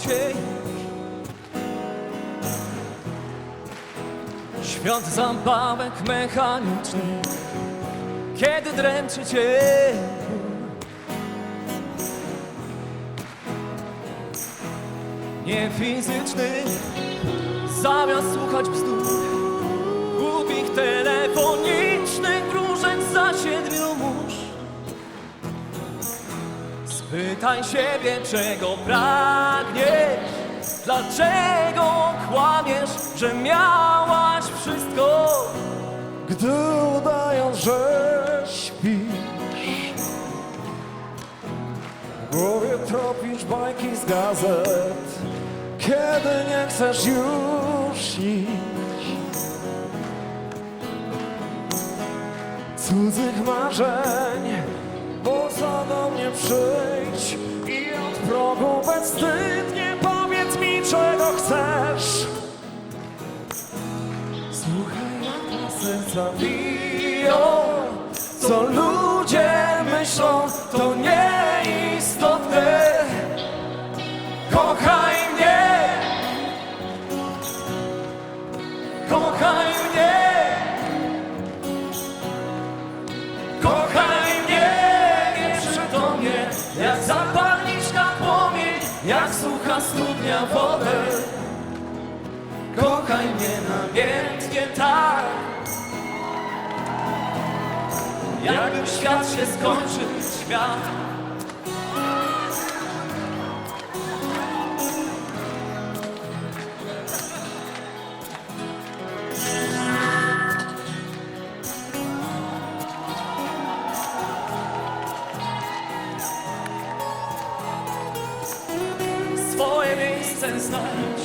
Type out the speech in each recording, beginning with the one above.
cień Świąt zabawek mechanicznych Kiedy dręczy cię Niefizyczny Zamiast słuchać bzdur Głupich telefonów Spytaj siebie, czego pragniesz. Dlaczego kłamiesz, że miałaś wszystko? Gdy udając, że śpisz W głowie tropisz bajki z gazet. Kiedy nie chcesz już iść Cudzych marzeń Poza do mnie przyjdź I od progu bezwstydnie powiedz mi czego chcesz. Słuchaj jak na serca biją Co ludzie myślą to Jak zapalniczka płomień Jak sucha studnia wodę. Kochaj mnie namiętnie tak. Jakby świat się skończył Świat miejsce znajdź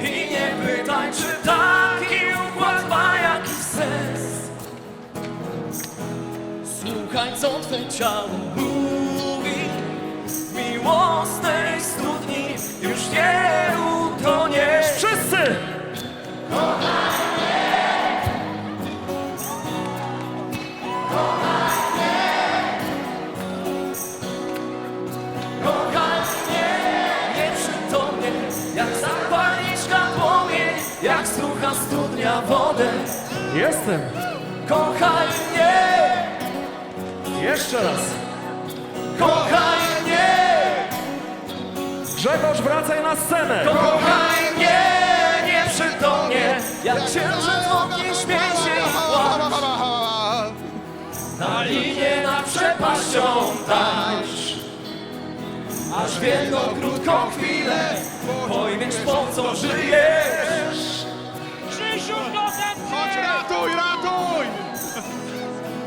I nie pytaj, czy taki układ ma jakiś sens. Słuchaj, co twe ciało mówi Studnia wodę. Jestem! Kochaj mnie, Jeszcze raz! kochaj mnie. Grzegorz, wracaj na scenę! Kochaj mnie. Nieprzytomnie Jak księżyc w oknie śmiej się i płacz. Na linię nad przepaścią tańcz Aż w jedną krótką chwilę Pojmiesz po co żyjesz ratuj, ratuj!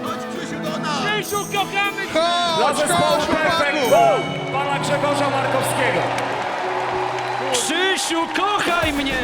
Chodź, Krzysiu, do nas! Krzysiu, kochamy cię! Dla Chodź, zespołu chodź, chłopaku! Blue, pana Grzegorza Markowskiego. Krzysiu, kochaj mnie!